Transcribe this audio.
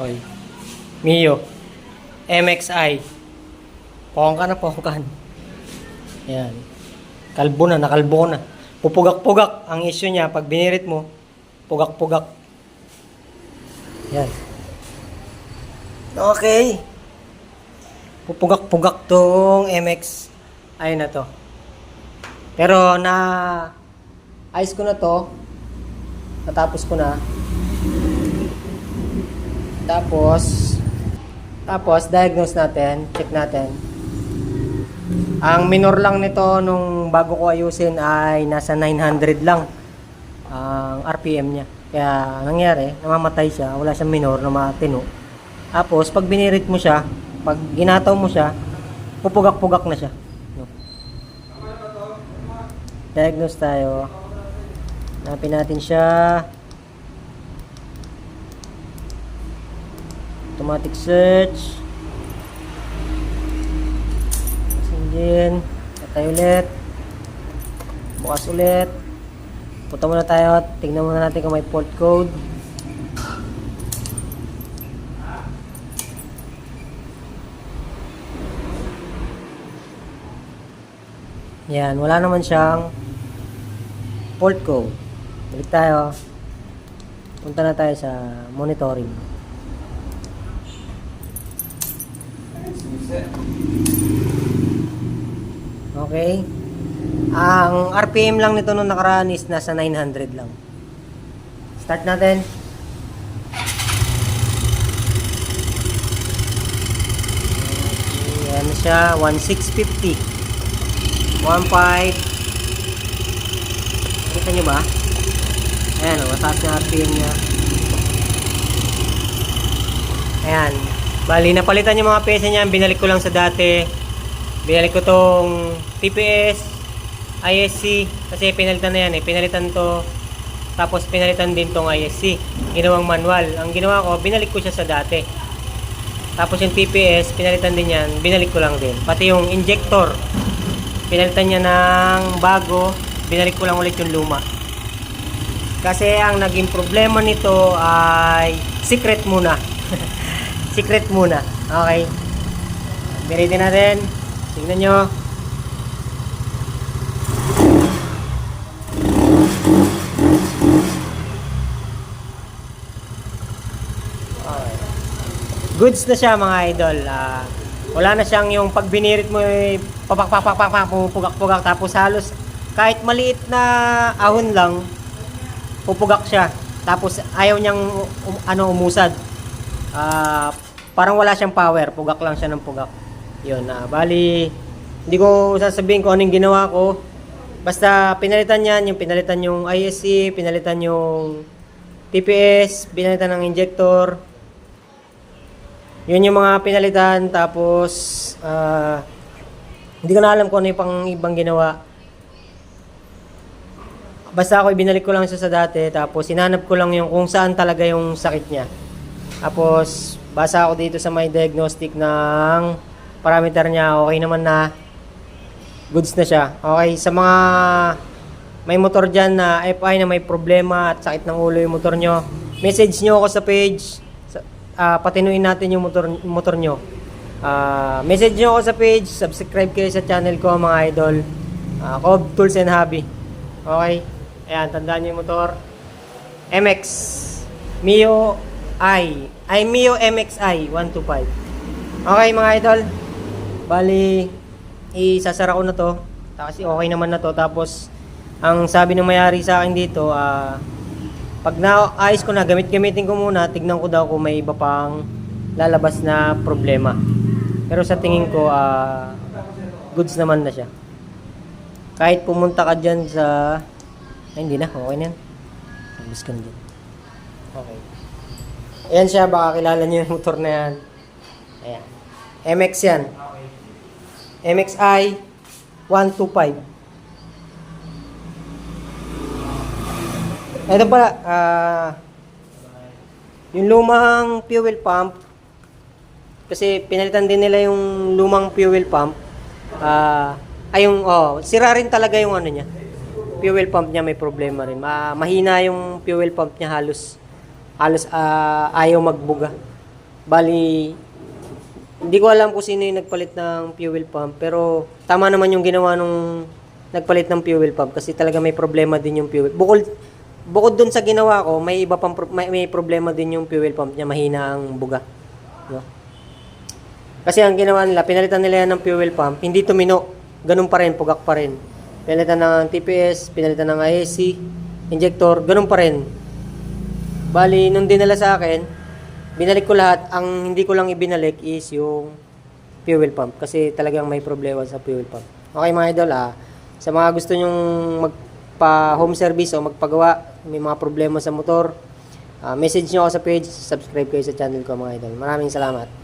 Okay. Mio. MXI. Pongkan na pongkan. Yan. Kalbo na, nakalbo na. Pupugak-pugak ang issue niya pag binirit mo. Pugak-pugak. Yan. Okay. Pupugak-pugak tong MX. Ayun na to. Pero na ayos ko na to. Natapos ko na. Tapos tapos diagnose natin, check natin. Ang minor lang nito nung bago ko ayusin ay nasa 900 lang ang RPM niya. Kaya nangyari, namamatay siya, wala siyang minor na matino. Tapos pag binirit mo siya, pag ginataw mo siya, pupugak-pugak na siya. No. Diagnose tayo. Hanapin natin siya. Automatic search. Engine. Patay ulit. Bukas ulit. Punta muna tayo. Tingnan muna natin kung may port code. Yan, wala naman siyang port code. Balik tayo. Punta na tayo sa monitoring. Okay. Ang RPM lang nito nung nakaraan is nasa 900 lang. Start natin. Ayan na siya, 1650. 1.5 Kita nyo ba? Ayan, mataas na RPM niya. Ayan. Bali, napalitan yung mga pesa niya. Binalik ko lang sa dati. Binalik ko tong TPS, ISC. Kasi pinalitan na yan eh. Pinalitan to. Tapos pinalitan din tong ISC. Ginawang manual. Ang ginawa ko, binalik ko siya sa dati. Tapos yung TPS, pinalitan din yan. Binalik ko lang din. Pati yung injector. Pinalitan niya ng bago. Binalik ko lang ulit yung luma. Kasi ang naging problema nito ay secret muna. secret muna. Okay. Binili natin. Tingnan nyo. Okay. Goods na siya mga idol. Ah, wala na siyang yung pag binirit mo eh, papak papak papak pupugak pugak tapos halos kahit maliit na ahon lang pupugak siya. Tapos ayaw niyang um- ano umusad. Ah, parang wala siyang power, pugak lang siya ng pugak. 'Yun na. bali hindi ko sasabihin kung anong ginawa ko. Basta pinalitan niyan, yung pinalitan yung ISC, pinalitan yung TPS, pinalitan ng injector. Yun yung mga pinalitan tapos ah, hindi ko na alam kung ano yung pang ibang ginawa. Basta ako binalik ko lang siya sa dati tapos hinanap ko lang yung kung saan talaga yung sakit niya. Tapos basa ako dito sa may diagnostic ng parameter niya, okay naman na goods na siya. Okay, sa mga may motor dyan na FI na may problema at sakit ng ulo yung motor nyo, message nyo ako sa page. Ah, patinuin natin yung motor, motor nyo. Ah, message nyo ako sa page, subscribe kayo sa channel ko mga idol. Uh, Cobb Tools and Hobby. Okay? Ayan, tandaan nyo yung motor. MX. Mio I. Ay, Mio MXI 125. Okay mga idol. Bali, isasara ko na to. Kasi okay naman na to. Tapos, ang sabi ng mayari sa akin dito, ah, pag naayos ko na, gamit-gamitin ko muna, tignan ko daw kung may iba pang lalabas na problema. Pero sa tingin ko, ah, goods naman na siya. Kahit pumunta ka dyan sa... Ay, hindi na. Okay na yan. Sabis ka na dyan. Okay. Ayan siya. Baka kilala niyo yung motor na yan. Ayan. MX yan. MXI 125. Ito pala, ah, yung lumang fuel pump, kasi pinalitan din nila yung lumang fuel pump, ah, ay yung, oh, sira rin talaga yung ano niya. Fuel pump niya may problema rin. Ma mahina yung fuel pump niya halos, halos ah, ayaw magbuga. Bali, hindi ko alam kung sino yung nagpalit ng fuel pump, pero tama naman yung ginawa nung nagpalit ng fuel pump kasi talaga may problema din yung fuel. Bukod bukod dun sa ginawa ko, may iba pang pro- may, may problema din yung fuel pump niya, mahina ang buga. No? Kasi ang ginawa nila, pinalitan nila yan ng fuel pump, hindi tumino. Ganun pa rin, pugak pa rin. Pinalitan ng TPS, pinalitan ng IAC, injector, ganun pa rin. Bali, nung dinala sa akin, binalik ko lahat. Ang hindi ko lang ibinalik is yung fuel pump. Kasi talagang may problema sa fuel pump. Okay mga idol, ah, sa mga gusto nyong magpa home service o magpagawa, may mga problema sa motor, ah, message nyo ako sa page, subscribe kayo sa channel ko mga idol. Maraming salamat.